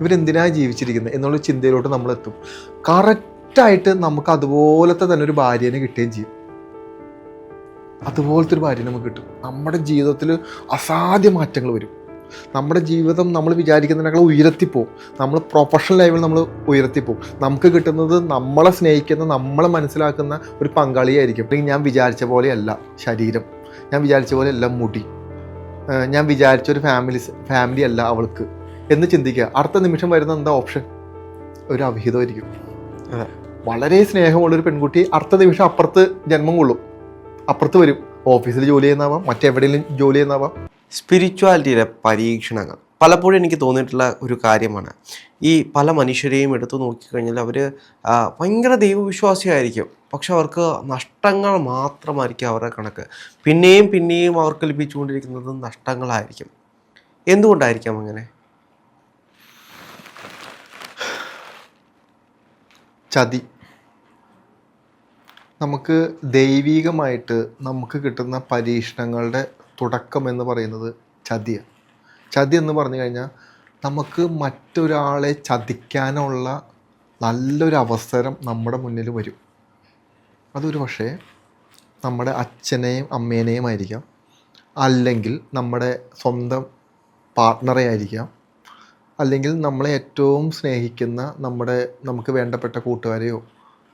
ഇവരെന്തിനാണ് ജീവിച്ചിരിക്കുന്നത് എന്നുള്ള ചിന്തയിലോട്ട് നമ്മൾ എത്തും കറക്റ്റായിട്ട് നമുക്ക് അതുപോലത്തെ തന്നെ ഒരു ഭാര്യനെ കിട്ടുകയും ചെയ്യും. അതുപോലത്തെ ഒരു ഭാര്യ നമുക്ക് കിട്ടും. നമ്മുടെ ജീവിതത്തിൽ അസാധ്യ മാറ്റങ്ങൾ വരും. നമ്മുടെ ജീവിതം നമ്മൾ വിചാരിക്കുന്നതിനേക്കാൾ ഉയർത്തിപ്പോവും നമ്മൾ പ്രൊഫഷണൽ ലെവലിൽ നമ്മൾ ഉയർത്തിപ്പോവും നമുക്ക് കിട്ടുന്നത് നമ്മളെ സ്നേഹിക്കുന്ന നമ്മളെ മനസ്സിലാക്കുന്ന ഒരു പങ്കാളിയായിരിക്കും. അല്ലെങ്കിൽ ഞാൻ വിചാരിച്ച പോലെയല്ല ശരീരം. ഞാൻ വിചാരിച്ച പോലെയല്ല മുടി. ഞാൻ വിചാരിച്ച ഒരു ഫാമിലി ഫാമിലി അല്ല അവൾക്ക്. എന്ന് ചിന്തിക്കുക. അടുത്ത നിമിഷം വരുന്ന എന്താ ഓപ്ഷൻ ഒരു അവിഹിതമായിരിക്കും. അതെ. വളരെ സ്നേഹമുള്ളൊരു പെൺകുട്ടി അടുത്ത നിമിഷം അപ്പുറത്ത് ജന്മം കൊള്ളും അപ്പുറത്ത് വരും. ഓഫീസിൽ ജോലി ചെയ്യുന്നതാവാം മറ്റെവിടെയെങ്കിലും ജോലി ചെയ്യുന്നതാവാം സ്പിരിച്വാലിറ്റിയുടെ പരീക്ഷണങ്ങൾ. പലപ്പോഴും എനിക്ക് തോന്നിയിട്ടുള്ള ഒരു കാര്യമാണ്. ഈ പല മനുഷ്യരെയും എടുത്തു നോക്കിക്കഴിഞ്ഞാൽ അവർ ഭയങ്കര ദൈവവിശ്വാസിയായിരിക്കും. പക്ഷെ അവർക്ക് നഷ്ടങ്ങൾ മാത്രമായിരിക്കും അവരുടെ കണക്ക്. പിന്നെയും പിന്നെയും അവർക്ക് ലഭിച്ചുകൊണ്ടിരിക്കുന്നത് നഷ്ടങ്ങളായിരിക്കും. എന്തുകൊണ്ടായിരിക്കാം അങ്ങനെ? ചതി. നമുക്ക് ദൈവീകമായിട്ട് നമുക്ക് കിട്ടുന്ന പരീക്ഷണങ്ങളുടെ തുടക്കം എന്ന് പറയുന്നത് ചതിയാണ് ചതി എന്ന് പറഞ്ഞു കഴിഞ്ഞാൽ നമുക്ക് മറ്റൊരാളെ ചതിക്കാനുള്ള നല്ലൊരു അവസരം നമ്മുടെ മുന്നിൽ വരും. അതൊരു പക്ഷേ നമ്മുടെ അച്ഛനെയും അമ്മേനെയും ആയിരിക്കാം. അല്ലെങ്കിൽ നമ്മുടെ സ്വന്തം പാർട്ട്ണറെ ആയിരിക്കാം. അല്ലെങ്കിൽ നമ്മളെ ഏറ്റവും സ്നേഹിക്കുന്ന നമ്മുടെ നമുക്ക് വേണ്ടപ്പെട്ട കൂട്ടുകാരെയോ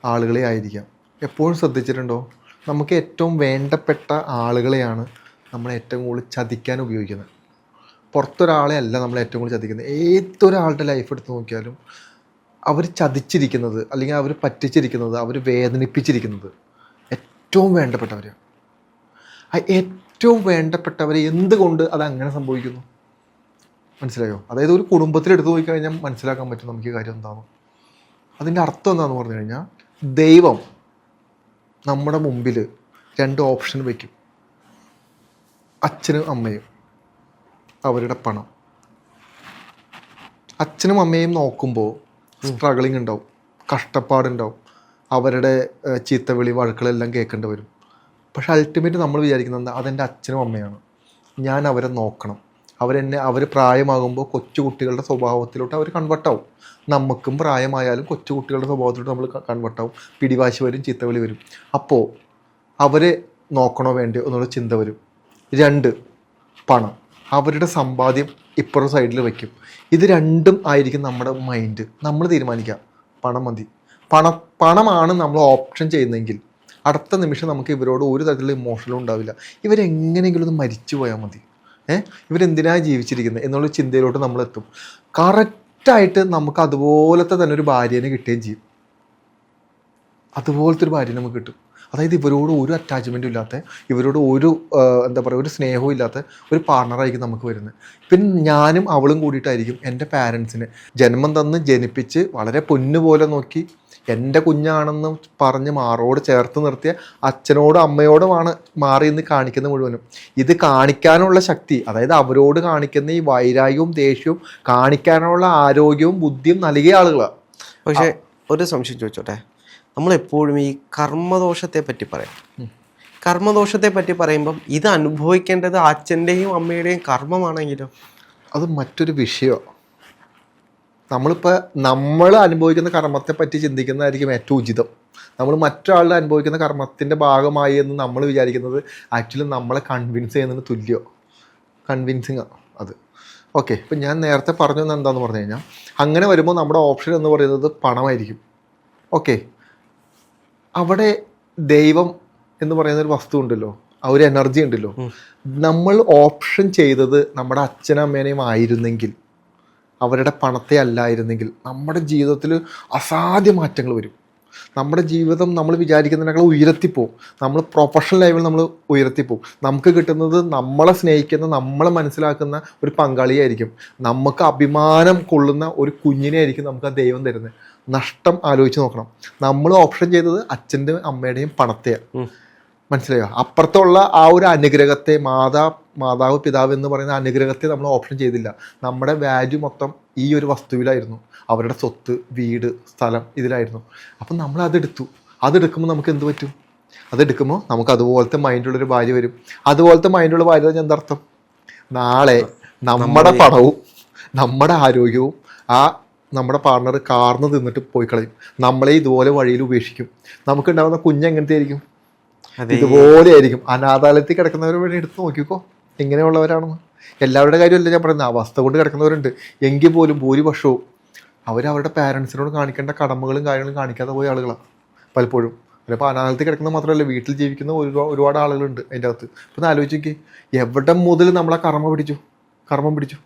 ആളുകളെ ആയിരിക്കാം. എപ്പോഴും ശ്രദ്ധിച്ചിട്ടുണ്ടോ? നമുക്ക് ഏറ്റവും വേണ്ടപ്പെട്ട ആളുകളെയാണ് നമ്മൾ ഏറ്റവും കൂടുതൽ ചതിക്കാൻ ഉപയോഗിക്കുന്നത്. പുറത്തൊരാളെ അല്ല നമ്മൾ ഏറ്റവും കൂടുതൽ ചതിക്കുന്നത്. ഏതൊരാളുടെ ലൈഫ് എടുത്ത് നോക്കിയാലും അവർ ചതിച്ചിരിക്കുന്നത് അല്ലെങ്കിൽ അവർ പറ്റിച്ചിരിക്കുന്നത് അവർ വേദനിപ്പിച്ചിരിക്കുന്നത് ഏറ്റവും വേണ്ടപ്പെട്ടവരെയാണ്. ആ ഏറ്റവും വേണ്ടപ്പെട്ടവരെ എന്തുകൊണ്ട് അത് അങ്ങനെ സംഭവിക്കുന്നു? മനസ്സിലായോ? അതായത് ഒരു കുടുംബത്തിൽ എടുത്തു പോയി കഴിഞ്ഞാൽ മനസ്സിലാക്കാൻ പറ്റും നമുക്ക് കാര്യം എന്താണ് അതിന്റെ അർത്ഥം എന്താണെന്ന് പറഞ്ഞു കഴിഞ്ഞാൽ ദൈവം നമ്മുടെ മുമ്പിൽ രണ്ട് ഓപ്ഷൻ വയ്ക്കും അച്ഛനും അമ്മയും അവരുടെ പണം. അച്ഛനും അമ്മയും നോക്കുമ്പോൾ സ്ട്രഗിളിങ് ഉണ്ടാവും കഷ്ടപ്പാടുണ്ടാവും. അവരുടെ ചീത്തവിളി വഴക്കുകളെല്ലാം കേൾക്കേണ്ടി വരും. പക്ഷെ അൾട്ടിമേറ്റ് നമ്മൾ വിചാരിക്കുന്നത് അതെന്റെ അച്ഛനും അമ്മയാണ്. ഞാൻ അവരെ നോക്കണം. അവരെന്നെ അവർ പ്രായമാകുമ്പോൾ കൊച്ചുകുട്ടികളുടെ സ്വഭാവത്തിലോട്ട് അവർ കൺവെർട്ടാവും നമുക്കും പ്രായമായാലും കൊച്ചുകുട്ടികളുടെ സ്വഭാവത്തിലോട്ട് നമ്മൾ കൺവെർട്ടാവും പിടിവാശി വരും ചീത്തവിളി വരും. അപ്പോൾ അവരെ നോക്കണോ വേണ്ടയോ എന്നുള്ള ചിന്ത വരും. രണ്ട് പണം. അവരുടെ സമ്പാദ്യം ഇപ്പുറം സൈഡിൽ വയ്ക്കും ഇത് രണ്ടും ആയിരിക്കും നമ്മുടെ മൈൻഡ് നമ്മൾ തീരുമാനിക്കുക പണം മതി. പണം പണമാണ് നമ്മൾ ഓപ്ഷൻ ചെയ്യുന്നതെങ്കിൽ അടുത്ത നിമിഷം നമുക്ക് ഇവരോട് ഒരു തരത്തിലുള്ള ഇമോഷനും ഉണ്ടാവില്ല. ഇവരെങ്ങനെയെങ്കിലും ഒന്ന് മരിച്ചു പോയാൽ മതി. ഏഹ് ഇവരെന്തിനാണ് ജീവിച്ചിരിക്കുന്നത് എന്നുള്ള ചിന്തയിലോട്ട് നമ്മൾ എത്തും കറക്റ്റായിട്ട് നമുക്ക് അതുപോലത്തെ തന്നെ ഒരു ഭാര്യനെ കിട്ടുകയും ചെയ്യും. അതുപോലത്തെ ഒരു ഭാര്യനെ നമുക്ക് കിട്ടും. അതായത് ഇവരോട് ഒരു അറ്റാച്ച്മെന്റും ഇല്ലാത്ത ഇവരോട് ഒരു എന്താ പറയുക ഒരു സ്നേഹവും ഇല്ലാത്ത ഒരു പാർട്ണറായിരിക്കും നമുക്ക് വരുന്നത്. പിന്നെ ഞാനും അവളും കൂടിയിട്ടായിരിക്കും എന്റെ പാരൻസിനെ ജന്മം തന്ന് ജനിപ്പിച്ച് വളരെ പൊന്നുപോലെ നോക്കി എന്റെ കുഞ്ഞാണെന്ന് പറഞ്ഞ് മാറോട് ചേർത്ത് നിർത്തിയ അച്ഛനോടും അമ്മയോടുമാണ് മാറി എന്ന് കാണിക്കുന്ന മുഴുവനും. ഇത് കാണിക്കാനുള്ള ശക്തി അതായത് അവരോട് കാണിക്കുന്ന ഈ വൈരാഗ്യവും ദേഷ്യവും കാണിക്കാനുള്ള ആരോഗ്യവും ബുദ്ധിയും നൽകിയ ആളുകളാണ് പക്ഷേ ഒരു സംശയം ചോദിച്ചോട്ടെ? നമ്മളെപ്പോഴും ഈ കർമ്മദോഷത്തെ പറ്റി പറയാം. കർമ്മദോഷത്തെ പറ്റി പറയുമ്പം ഇത് അനുഭവിക്കേണ്ടത് അച്ഛന്റെയും അമ്മയുടെയും കർമ്മമാണെങ്കിലും. അത് മറ്റൊരു വിഷയമാണ് നമ്മളിപ്പോൾ നമ്മൾ അനുഭവിക്കുന്ന കർമ്മത്തെ പറ്റി ചിന്തിക്കുന്നതായിരിക്കും ഏറ്റവും ഉചിതം. നമ്മൾ മറ്റൊരാളുടെ അനുഭവിക്കുന്ന കർമ്മത്തിന്റെ ഭാഗമായി എന്ന് നമ്മൾ വിചാരിക്കുന്നത് ആക്ച്വലി നമ്മളെ കൺവിൻസ് ചെയ്യുന്നതിന് തുല്യോ. കൺവിൻസിങ് അത്. ഓക്കെ ഇപ്പം ഞാൻ നേരത്തെ പറഞ്ഞു തന്നെ എന്താണെന്ന് പറഞ്ഞു കഴിഞ്ഞാൽ അങ്ങനെ വരുമ്പോൾ നമ്മുടെ ഓപ്ഷൻ എന്ന് പറയുന്നത് പണമായിരിക്കും. ഓക്കെ അവിടെ ദൈവം എന്ന് പറയുന്ന ഒരു വസ്തു ഉണ്ടല്ലോ ആ ഒരു എനർജി ഉണ്ടല്ലോ. നമ്മൾ ഓപ്ഷൻ ചെയ്തത് നമ്മുടെ അച്ഛനും അമ്മേനെയും ആയിരുന്നെങ്കിൽ അവരുടെ പണത്തെ അല്ലായിരുന്നെങ്കിൽ നമ്മുടെ ജീവിതത്തിൽ അസാധ്യ മാറ്റങ്ങൾ വരും. നമ്മുടെ ജീവിതം നമ്മൾ വിചാരിക്കുന്നതിനേക്കാൾ ഉയർത്തിപ്പോവും നമ്മൾ പ്രൊഫഷണൽ ലൈവിൽ നമ്മൾ ഉയർത്തിപ്പോവും നമുക്ക് കിട്ടുന്നത് നമ്മളെ സ്നേഹിക്കുന്ന നമ്മളെ മനസ്സിലാക്കുന്ന ഒരു പങ്കാളിയായിരിക്കും. നമുക്ക് അഭിമാനം കൊള്ളുന്ന ഒരു കുഞ്ഞിനെ ആയിരിക്കും നമുക്ക് ആ ദൈവം തരുന്നത്. നഷ്ടം ആലോചിച്ച് നോക്കണം. നമ്മൾ ഓപ്ഷൻ ചെയ്തത് അച്ഛന്റെയും അമ്മയുടെയും പണത്തെയാണ് മനസ്സിലായോ? അപ്പുറത്തുള്ള ആ ഒരു അനുഗ്രഹത്തെ മാതാ മാതാവ് പിതാവ് എന്ന് പറയുന്ന അനുഗ്രഹത്തെ നമ്മൾ ഓപ്ഷൻ ചെയ്തില്ല. നമ്മുടെ വാല്യൂ മൊത്തം ഈ ഒരു വസ്തുവിലായിരുന്നു. അവരുടെ സ്വത്ത് വീട് സ്ഥലം ഇതിലായിരുന്നു. അപ്പം നമ്മൾ അതെടുത്തു. അതെടുക്കുമ്പോൾ നമുക്ക് എന്ത് പറ്റും? അതെടുക്കുമ്പോൾ നമുക്ക് അതുപോലത്തെ മൈൻഡുള്ളൊരു ഭാര്യ വരും. അതുപോലത്തെ മൈൻഡുള്ള ഭാര്യ പറഞ്ഞാൽ എന്തർത്ഥം നാളെ നമ്മുടെ പണവും നമ്മുടെ ആരോഗ്യവും ആ നമ്മുടെ പാർട്ണർ കാർന്ന് തിന്നിട്ട് പോയി കളയും. നമ്മളെ ഇതുപോലെ വഴിയിൽ ഉപേക്ഷിക്കും. നമുക്കുണ്ടാവുന്ന കുഞ്ഞ് കുഞ്ഞെങ്ങനത്തെ ആയിരിക്കും? ഇതുപോലെ ആയിരിക്കും. അനാഥാലയത്തിൽ കിടക്കുന്നവരെ വേണ്ടി എടുത്ത് നോക്കിക്കോ. എങ്ങനെയുള്ളവരാണെന്ന് എല്ലാവരുടെ കാര്യമല്ല ഞാൻ പറയുന്നത്? അവസ്ഥ കൊണ്ട് കിടക്കുന്നവരുണ്ട്. എങ്കിൽ പോലും ഭൂരിപക്ഷവും അവർ അവരുടെ പാരൻസിനോട് കാണിക്കേണ്ട കടമകളും കാര്യങ്ങളും കാണിക്കാതെ പോയ ആളുകളാണ് പലപ്പോഴും. ചിലപ്പോൾ അനാഥത്തിൽ കിടക്കുന്ന മാത്രമല്ല വീട്ടിൽ ജീവിക്കുന്ന ഒരുപാട് ഒരുപാട് ആളുകളുണ്ട് അതിന്റെ അകത്ത്. ഇപ്പം ആലോചിച്ച് നോക്കി എവിടെ മുതൽ നമ്മളെ കർമ്മം പിടിച്ചു? കർമ്മം പിടിച്ചു.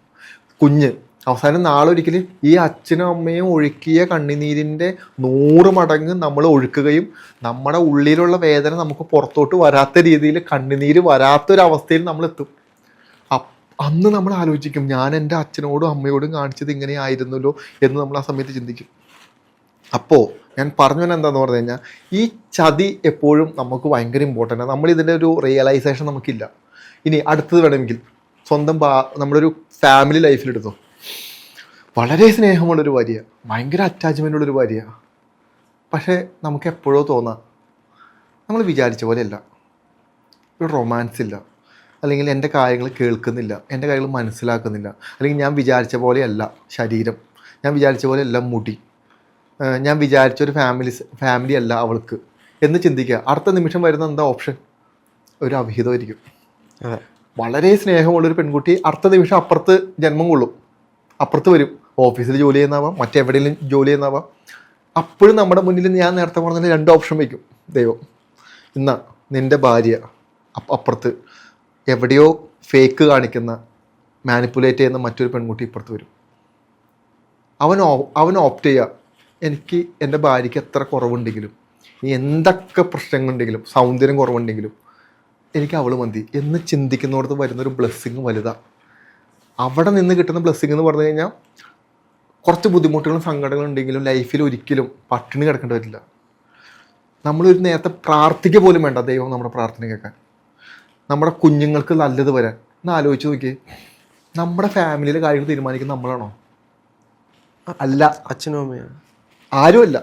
കുഞ്ഞ് അവസാനം നാളൊരിക്കൽ ഈ അച്ഛനും അമ്മയും ഒഴുക്കിയ കണ്ണിനീരിന്റെ നൂറ് മടങ്ങ് നമ്മൾ ഒഴുക്കുകയും നമ്മുടെ ഉള്ളിലുള്ള വേദന നമുക്ക് പുറത്തോട്ട് വരാത്ത രീതിയിൽ കണ്ണുനീര് വരാത്തൊരവസ്ഥയിൽ നമ്മൾ എത്തും അന്ന് നമ്മൾ ആലോചിക്കും ഞാൻ എന്റെ അച്ഛനോടും അമ്മയോടും കാണിച്ചത് ഇങ്ങനെ ആയിരുന്നല്ലോ എന്ന് നമ്മൾ ആ സമയത്ത് ചിന്തിക്കും. അപ്പോൾ ഞാൻ പറഞ്ഞു തന്നെ എന്താന്ന് പറഞ്ഞു കഴിഞ്ഞാൽ ഈ ചതി എപ്പോഴും നമുക്ക് ഭയങ്കര ഇമ്പോർട്ടന്റ് ആണ്. നമ്മളിതിന്റെ ഒരു റിയലൈസേഷൻ നമുക്കില്ല. ഇനി അടുത്തത് വേണമെങ്കിൽ സ്വന്തം ബാ നമ്മുടെ ഒരു ഫാമിലി ലൈഫിലെടുത്തു വളരെ സ്നേഹമുള്ളൊരു ഭാര്യ ഭയങ്കര അറ്റാച്ച്മെന്റ് ഉള്ളൊരു ഭാര്യ. പക്ഷേ നമുക്ക് എപ്പോഴോ തോന്നാം നമ്മൾ വിചാരിച്ച പോലെയല്ല. ഒരു റൊമാൻസ് ഇല്ല. അല്ലെങ്കിൽ എന്റെ കാര്യങ്ങൾ കേൾക്കുന്നില്ല എന്റെ കാര്യങ്ങൾ മനസ്സിലാക്കുന്നില്ല. അല്ലെങ്കിൽ ഞാൻ വിചാരിച്ച പോലെയല്ല ശരീരം. ഞാൻ വിചാരിച്ച പോലെയല്ല മുടി. ഞാൻ വിചാരിച്ച ഒരു ഫാമിലി ഫാമിലി അല്ല അവൾക്ക്. എന്ന് ചിന്തിക്കുക. അടുത്ത നിമിഷം വരുന്ന എന്താ ഓപ്ഷൻ ഒരു അവിഹിതമായിരിക്കും. വളരെ സ്നേഹമുള്ളൊരു പെൺകുട്ടി അടുത്ത നിമിഷം അപ്പുറത്ത് ജന്മം കൊള്ളും. അപ്പുറത്ത് വരും. ഓഫീസിൽ ജോലി ചെയ്യുന്നതാവാം മറ്റെവിടെയെങ്കിലും ജോലി ചെയ്യുന്നതാവാം അപ്പോഴും നമ്മുടെ മുന്നിൽ ഞാൻ നേരത്തെ പറഞ്ഞ രണ്ട് ഓപ്ഷൻ വയ്ക്കും. ദൈവം ഇന്ന നിന്റെ ഭാര്യ അപ്പുറത്ത് എവിടെയോ ഫേക്ക് കാണിക്കുന്ന മാനിപ്പുലേറ്റ് ചെയ്യുന്ന മറ്റൊരു പെൺകുട്ടി ഇപ്പുറത്ത് വരും. അവൻ അവൻ ഓപ്റ്റ് ചെയ്യുക എനിക്ക് എന്റെ ഭാര്യയ്ക്ക് എത്ര കുറവുണ്ടെങ്കിലും എന്തൊക്കെ പ്രശ്നങ്ങളുണ്ടെങ്കിലും സൗന്ദര്യം കുറവുണ്ടെങ്കിലും എനിക്ക് അവൾ മതി എന്ന് ചിന്തിക്കുന്നിടത്ത് വരുന്നൊരു ബ്ലെസ്സിങ് വലുതാണ് അവിടെ നിന്ന് കിട്ടുന്ന ബ്ലെസ്സിങ് എന്ന് പറഞ്ഞു കഴിഞ്ഞാൽ കുറച്ച് ബുദ്ധിമുട്ടുകളും സങ്കടങ്ങളും ഉണ്ടെങ്കിലും ലൈഫിൽ ഒരിക്കലും പട്ടിണി കിടക്കേണ്ടി വരില്ല. നമ്മളൊരു നേരത്തെ പ്രാർത്ഥിക്കുക പോലും വേണ്ട ദൈവം നമ്മുടെ പ്രാർത്ഥന കേൾക്കാൻ. നമ്മുടെ കുഞ്ഞുങ്ങൾക്ക് നല്ലത് വരാൻ. ഒന്ന് ആലോചിച്ച് നോക്കി നമ്മുടെ ഫാമിലിയിലെ കാര്യങ്ങൾ തീരുമാനിക്കുന്നത് നമ്മളാണോ? അല്ല. അച്ഛനും അമ്മയാണ് ആരുമല്ല.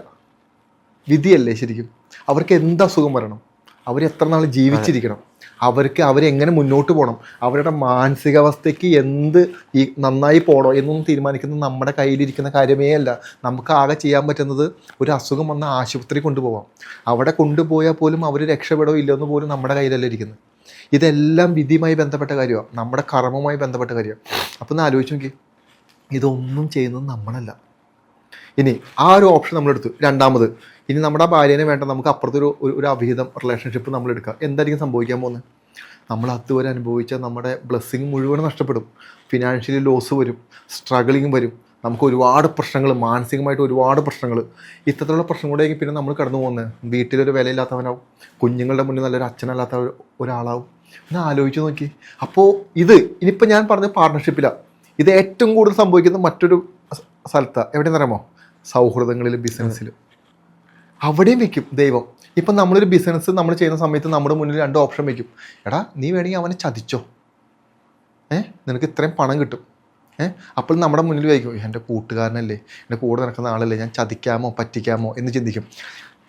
വിധിയല്ലേ ശരിക്കും. അവർക്ക് എന്ത് അസുഖം വരണം? അവർ എത്ര നാൾ ജീവിച്ചിരിക്കണം? അവർക്ക് അവരെങ്ങനെ മുന്നോട്ട് പോകണം അവരുടെ മാനസികാവസ്ഥയ്ക്ക് എന്ത് ഈ നന്നായി പോകണോ എന്നൊന്നും തീരുമാനിക്കുന്നത് നമ്മുടെ കയ്യിലിരിക്കുന്ന കാര്യമേ അല്ല. നമുക്ക് ആകെ ചെയ്യാൻ പറ്റുന്നത് ഒരു അസുഖം വന്ന ആശുപത്രി കൊണ്ടുപോകാം അവിടെ കൊണ്ടുപോയാൽ പോലും അവർ രക്ഷപ്പെടോ ഇല്ലെന്ന് പോലും നമ്മുടെ കയ്യിലല്ല ഇരിക്കുന്നത്. ഇതെല്ലാം വിധിയുമായി ബന്ധപ്പെട്ട കാര്യമാണ് നമ്മുടെ കർമ്മവുമായി ബന്ധപ്പെട്ട കാര്യമാണ് അപ്പം ഒന്ന് ആലോചിച്ച് നോക്കി ഇതൊന്നും ചെയ്യുന്നത് നമ്മളല്ല. ഇനി ആ ഒരു ഓപ്ഷൻ നമ്മളെടുത്തു. രണ്ടാമത് ഇനി നമ്മുടെ ഭാര്യനെ വേണ്ട നമുക്ക് അപ്പുറത്തൊരു ഒരു ഒരു അഭിഹിതം റിലേഷൻഷിപ്പ് നമ്മൾ എടുക്കുക എന്തായിരിക്കും സംഭവിക്കാൻ പോകുന്നത് നമ്മൾ അതുവരെ അനുഭവിച്ച നമ്മുടെ ബ്ലെസ്സിങ് മുഴുവൻ നഷ്ടപ്പെടും. ഫിനാൻഷ്യലി ലോസ് വരും. സ്ട്രഗിളിങ് വരും. നമുക്ക് ഒരുപാട് പ്രശ്നങ്ങൾ മാനസികമായിട്ട് ഒരുപാട് പ്രശ്നങ്ങൾ. ഇത്തരത്തിലുള്ള പ്രശ്നങ്ങളിലേക്ക് പിന്നെ നമ്മൾ കടന്നു പോകുന്നത്. വീട്ടിലൊരു വിലയില്ലാത്തവനാവും. കുഞ്ഞുങ്ങളുടെ മുന്നിൽ നല്ലൊരു അച്ഛനല്ലാത്ത ഒരു- ഒരാളാവും. ഒന്ന് ആലോചിച്ച് നോക്കി. അപ്പോൾ ഇത് ഇനിയിപ്പോൾ ഞാൻ പറഞ്ഞ പാർട്ട്ണർഷിപ്പിലാണ് ഇത് ഏറ്റവും കൂടുതൽ സംഭവിക്കുന്ന മറ്റൊരു സ്ഥലത്താണ് എവിടെയെന്ന് അറിയാമോ? സൗഹൃദങ്ങളിൽ ബിസിനസ്സിൽ അവിടെയും വെക്കും ദൈവം. ഇപ്പം നമ്മളൊരു ബിസിനസ് നമ്മൾ ചെയ്യുന്ന സമയത്ത് നമ്മുടെ മുന്നിൽ രണ്ട് ഓപ്ഷൻ വെക്കും. എടാ നീ വേണമെങ്കിൽ അവനെ ചതിച്ചോ? ഏ? നിനക്ക് ഇത്രയും പണം കിട്ടും. ഏ? അപ്പോൾ നമ്മുടെ മുന്നിൽ വയ്ക്കും എന്റെ കൂട്ടുകാരനല്ലേ? എന്റെ കൂടെ നടക്കുന്ന ആളല്ലേ? ഞാൻ ചതിക്കാമോ പറ്റിക്കാമോ? എന്ന് ചിന്തിക്കും.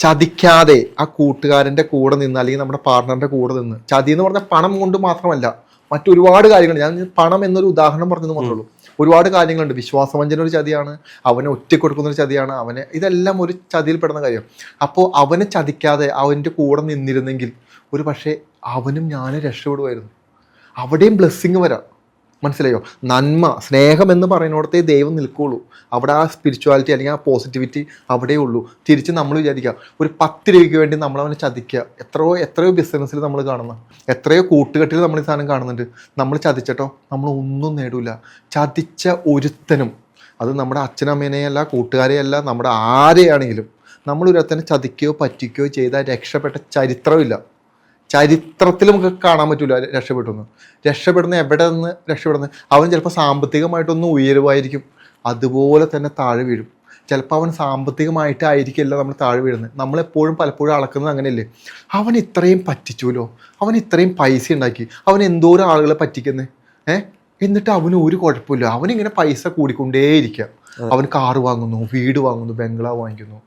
ചതിക്കാതെ ആ കൂട്ടുകാരന്റെ കൂടെ നിന്ന് അല്ലെങ്കിൽ നമ്മുടെ പാർട്ണറിന്റെ കൂടെ നിന്ന് ചതി എന്ന് പറഞ്ഞാൽ പണം കൊണ്ട് മാത്രമല്ല മറ്റൊരുപാട് കാര്യങ്ങൾ ഞാൻ പണം എന്നൊരു ഉദാഹരണം പറഞ്ഞത് മാത്രമേ ഉള്ളൂ. ഒരുപാട് കാര്യങ്ങളുണ്ട്. വിശ്വാസവഞ്ചന ഒരു ചതിയാണ് അവനെ ഒറ്റ കൊടുക്കുന്ന ഒരു ചതിയാണ് അവനെ ഇതെല്ലാം ഒരു ചതിയിൽ പെടുന്ന കാര്യം. അപ്പോൾ അവനെ ചതിക്കാതെ അവന്റെ കൂടെ നിന്നിരുന്നെങ്കിൽ ഒരു പക്ഷേ അവനും ഞാനും രക്ഷപ്പെടുമായിരുന്നു. അവിടെയും ബ്ലെസ്സിങ് വരാം. മനസ്സിലായോ? നന്മ സ്നേഹം എന്ന് പറയുന്നിടത്തേ ദൈവം നിൽക്കുകയുള്ളൂ. അവിടെ ആ സ്പിരിച്വാലിറ്റി അല്ലെങ്കിൽ ആ പോസിറ്റിവിറ്റി അവിടെ ഉള്ളൂ. തിരിച്ച് നമ്മൾ വിചാരിക്കുക ഒരു പത്ത് രൂപയ്ക്ക് വേണ്ടി നമ്മൾ അവനെ ചതിക്കുക. എത്രയോ എത്രയോ ബിസിനസ്സിൽ നമ്മൾ കാണുന്ന എത്രയോ കൂട്ടുകെട്ടിൽ നമ്മൾ ഈ സാധനം കാണുന്നുണ്ട്. നമ്മൾ ചതിച്ചിട്ടോ? നമ്മൾ ഒന്നും നേടൂല. ചതിച്ച ഒരുത്തനും അത് നമ്മുടെ അച്ഛനമ്മേനെയല്ല കൂട്ടുകാരെയല്ല നമ്മുടെ ആരെയാണെങ്കിലും നമ്മളൊരുത്തനെ ചതിക്കുകയോ പറ്റിക്കുകയോ ചെയ്താൽ രക്ഷപ്പെട്ട ചരിത്രമില്ല. ചരിത്രത്തിൽ നമുക്ക് കാണാൻ പറ്റില്ല രക്ഷപ്പെട്ടു രക്ഷപ്പെടുന്ന എവിടെ നിന്ന് രക്ഷപ്പെടുന്നത്? അവൻ ചിലപ്പോൾ സാമ്പത്തികമായിട്ടൊന്ന് ഉയരുമായിരിക്കും അതുപോലെ തന്നെ താഴെ വീഴും. ചിലപ്പോൾ അവൻ സാമ്പത്തികമായിട്ടായിരിക്കില്ല നമ്മൾ താഴെ വീഴുന്നത്. നമ്മളെപ്പോഴും പലപ്പോഴും അളക്കുന്നത് അങ്ങനെയല്ലേ? അവൻ ഇത്രയും പറ്റിച്ചുല്ലോ? അവൻ ഇത്രയും പൈസ ഉണ്ടാക്കി? അവൻ എന്തോരം ആളുകളെ പറ്റിക്കുന്നത് ഏ? എന്നിട്ട് അവന് ഒരു കുഴപ്പമില്ല. അവനിങ്ങനെ പൈസ കൂടിക്കൊണ്ടേയിരിക്കുക. അവൻ കാറ് വാങ്ങുന്നു വീട് വാങ്ങുന്നു ബംഗ്ലാവ് വാങ്ങിക്കുന്നു.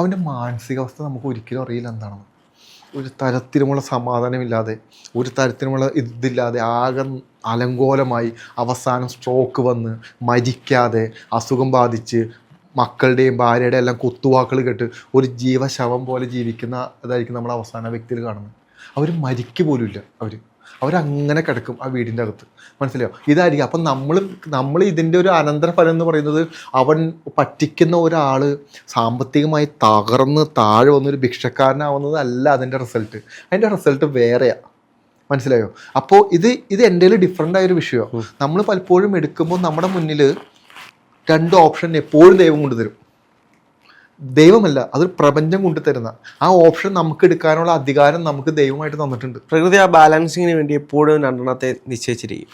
അവന്റെ മാനസികാവസ്ഥ നമുക്ക് ഒരിക്കലും അറിയില്ല എന്താണെന്ന്. ഒരു തരത്തിലുമുള്ള സമാധാനമില്ലാതെ ഒരു തരത്തിലുമുള്ള ഇതില്ലാതെ ആകെ അലങ്കോലമായി അവസാനം സ്ട്രോക്ക് വന്ന് മരിക്കാതെ അസുഖം ബാധിച്ച് മക്കളുടെയും ഭാര്യയുടെയും എല്ലാം കുത്തുവാക്കുകൾ കേട്ട് ഒരു ജീവശവം പോലെ ജീവിക്കുന്ന ഇതായിരിക്കും നമ്മൾ അവസാന വ്യക്തിയിൽ കാണുന്നത്. അവർ മരിക്കു പോലുമില്ല അവർ അവരങ്ങനെ കിടക്കും ആ വീടിന്റെ അകത്ത്. മനസ്സിലായോ? ഇതായിരിക്കും. അപ്പം നമ്മൾ നമ്മൾ ഇതിന്റെ ഒരു അനന്തരഫലം എന്ന് പറയുന്നത് അവൻ പറ്റിക്കുന്ന ഒരാൾ സാമ്പത്തികമായി തകർന്ന് താഴെ വന്നൊരു ഭിക്ഷക്കാരനാവുന്നതല്ല അതിന്റെ റിസൾട്ട് അതിന്റെ റിസൾട്ട് വേറെയാണ് മനസ്സിലായോ? അപ്പോൾ ഇത് ഇത് എന്റെ ഡിഫറെന്റ് ആയൊരു വിഷയമാണ് നമ്മൾ പലപ്പോഴും എടുക്കുമ്പോൾ നമ്മുടെ മുന്നിൽ രണ്ട് ഓപ്ഷൻ എപ്പോഴും ദൈവം കൊണ്ടുതരും. ദൈവമല്ല അതൊരു പ്രപഞ്ചം കൊണ്ടുതരുന്ന. ആ ഓപ്ഷൻ നമുക്ക് എടുക്കാനുള്ള അധികാരം നമുക്ക് ദൈവമായിട്ട് തന്നിട്ടുണ്ട്. പ്രകൃതി ആ ബാലൻസിങ്ങിന് വേണ്ടി എപ്പോഴും രണ്ടെണ്ണത്തെ നിശ്ചയിച്ചിരിക്കും.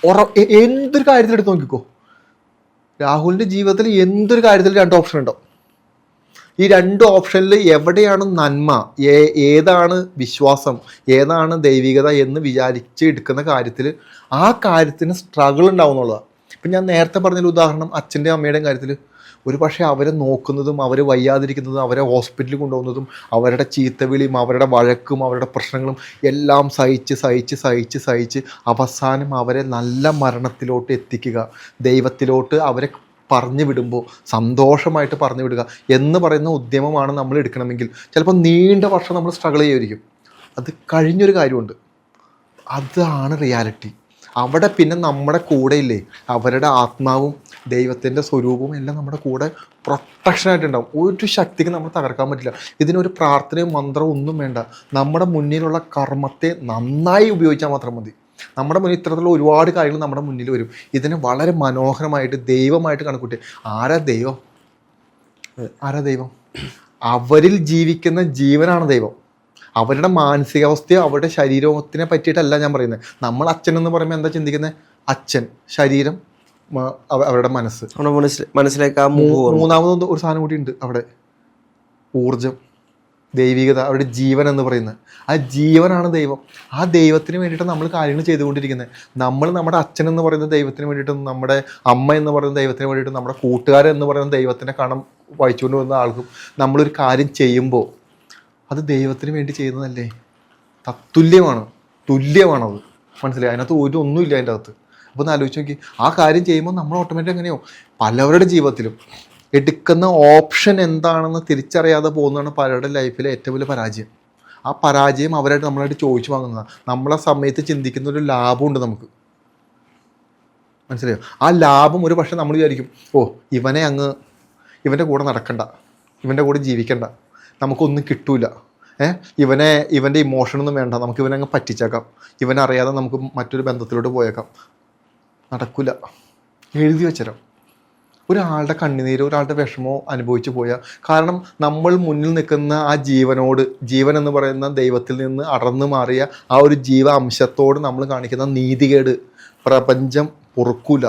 എന്തൊരു കാര്യത്തിൽ എടുത്ത് നോക്കിക്കോ. രാഹുലിന്റെ ജീവിതത്തിൽ എന്തൊരു കാര്യത്തിൽ രണ്ട് ഓപ്ഷൻ ഉണ്ടോ ഈ രണ്ട് ഓപ്ഷനിൽ എവിടെയാണ് നന്മ? ഏ ഏതാണ് വിശ്വാസം? ഏതാണ് ദൈവികത എന്ന് വിചാരിച്ച് എടുക്കുന്ന കാര്യത്തിൽ ആ കാര്യത്തിന് സ്ട്രഗിൾ ഉണ്ടാവും എന്നുള്ളതാണ് ഇപ്പം ഞാൻ നേരത്തെ പറഞ്ഞൊരു ഉദാഹരണം അച്ഛന്റെയും അമ്മയുടെയും കാര്യത്തിൽ. ഒരു പക്ഷേ അവരെ നോക്കുന്നതും അവർ വയ്യാതിരിക്കുന്നതും അവരെ ഹോസ്പിറ്റലിൽ കൊണ്ടുപോകുന്നതും അവരുടെ ചീത്തവിളിയും അവരുടെ വഴക്കും അവരുടെ പ്രശ്നങ്ങളും എല്ലാം സഹിച്ച് സഹിച്ച് സഹിച്ച് സഹിച്ച് അവസാനം അവരെ നല്ല മരണത്തിലോട്ട് എത്തിക്കുക. ദൈവത്തിലോട്ട് അവരെ പറഞ്ഞു വിടുമ്പോൾ സന്തോഷമായിട്ട് പറഞ്ഞു വിടുക എന്ന് പറയുന്ന ഉദ്യമമാണ് നമ്മൾ എടുക്കണമെങ്കിൽ ചിലപ്പോൾ നീണ്ട വർഷം നമ്മൾ സ്ട്രഗിൾ ചെയ്യുമായിരിക്കും. അത് കഴിഞ്ഞൊരു കാര്യമുണ്ട്. അതാണ് റിയാലിറ്റി അവിടെ പിന്നെ നമ്മുടെ കൂടെ ഇല്ലേ അവരുടെ ആത്മാവും ദൈവത്തിന്റെ സ്വരൂപവും എല്ലാം നമ്മുടെ കൂടെ പ്രൊട്ടക്ഷനായിട്ടുണ്ടാവും ഒരു ശക്തിക്ക് നമ്മൾ തകർക്കാൻ പറ്റില്ല. ഇതിനൊരു പ്രാർത്ഥനയും മന്ത്രവും ഒന്നും വേണ്ട. നമ്മുടെ മുന്നിലുള്ള കർമ്മത്തെ നന്നായി ഉപയോഗിച്ചാൽ മാത്രം മതി. നമ്മുടെ മുന്നിൽ ഇത്തരത്തിലുള്ള ഒരുപാട് കാര്യങ്ങൾ നമ്മുടെ മുന്നിൽ വരും. ഇതിനെ വളരെ മനോഹരമായിട്ട് ദൈവമായിട്ട് കണക്കൂട്ടി. ആരാ ദൈവം? ആരാ ദൈവം? അവരിൽ ജീവിക്കുന്ന ജീവനാണ് ദൈവം. അവരുടെ മാനസികാവസ്ഥയോ അവരുടെ ശരീരത്തിനെ പറ്റിയിട്ടല്ല ഞാൻ പറയുന്നത്. നമ്മൾ അച്ഛൻ എന്ന് പറയുമ്പോൾ എന്താ ചിന്തിക്കുന്നത്? അച്ഛൻ ശരീരം അവരുടെ മനസ്സ്. മനസ്സിലേക്ക് മൂന്നാമത് ഒരു സാധനം കൂടി ഉണ്ട് അവിടെ. ഊർജം ദൈവികത അവരുടെ ജീവൻ എന്ന് പറയുന്നത്. ആ ജീവനാണ് ദൈവം. ആ ദൈവത്തിന് വേണ്ടിയിട്ട് നമ്മൾ കാര്യങ്ങൾ ചെയ്തുകൊണ്ടിരിക്കുന്നത്. നമ്മൾ നമ്മുടെ അച്ഛൻ എന്ന് പറയുന്ന ദൈവത്തിന് വേണ്ടിയിട്ടും നമ്മുടെ അമ്മ എന്ന് പറയുന്ന ദൈവത്തിന് വേണ്ടിയിട്ടും നമ്മുടെ കൂട്ടുകാരൻ എന്ന് പറയുന്ന ദൈവത്തിന്റെ കണം വായിച്ചുകൊണ്ട് വന്ന ആൾക്കും നമ്മളൊരു കാര്യം ചെയ്യുമ്പോൾ അത് ദൈവത്തിന് വേണ്ടി ചെയ്യുന്നതല്ലേ? തത്തുല്യമാണ് തുല്യമാണത് മനസ്സിലായി? അതിനകത്ത് ഒരു ഒന്നുമില്ല അതിന്റെ അകത്ത്. അപ്പോൾ ഒന്ന് ആലോചിച്ച് നോക്കി. ആ കാര്യം ചെയ്യുമ്പോൾ നമ്മൾ ഓട്ടോമാറ്റിക് എങ്ങനെയോ പലവരുടെ ജീവിതത്തിലും എടുക്കുന്ന ഓപ്ഷൻ എന്താണെന്ന് തിരിച്ചറിയാതെ പോകുന്നതാണ് പലരുടെ ലൈഫിലെ ഏറ്റവും വലിയ പരാജയം. ആ പരാജയം അവരായിട്ട് നമ്മളായിട്ട് ചോദിച്ചു വാങ്ങുന്നതാണ് നമ്മളെ സമയത്ത് ചിന്തിക്കുന്ന ഒരു ലാഭമുണ്ട് നമുക്ക്. മനസ്സിലായോ? ആ ലാഭം ഒരു പക്ഷേ നമ്മൾ വിചാരിക്കും ഓ ഇവനെ അങ്ങ് ഇവന്റെ കൂടെ നടക്കണ്ട. ഇവന്റെ കൂടെ ജീവിക്കണ്ട. നമുക്കൊന്നും കിട്ടൂല. ഏ? ഇവനെ ഇവന്റെ ഇമോഷനൊന്നും വേണ്ട. നമുക്ക് ഇവനെ അങ്ങ് പറ്റിച്ചേക്കാം. ഇവനറിയാതെ നമുക്ക് മറ്റൊരു ബന്ധത്തിലോട്ട് പോയേക്കാം. നടക്കില്ല എഴുതി വെച്ചരാം. ഒരാളുടെ കണ്ണുനീര് ഒരാളുടെ വിഷമോ അനുഭവിച്ചു പോയാൽ കാരണം നമ്മൾ മുന്നിൽ നിൽക്കുന്ന ആ ജീവനോട് ജീവൻ എന്ന് പറയുന്ന ദൈവത്തിൽ നിന്ന് അടർന്നു മാറിയ ആ ഒരു ജീവ അംശത്തോട് നമ്മൾ കാണിക്കുന്ന നീതികേട്. പ്രപഞ്ചം പൊറുക്കൂല.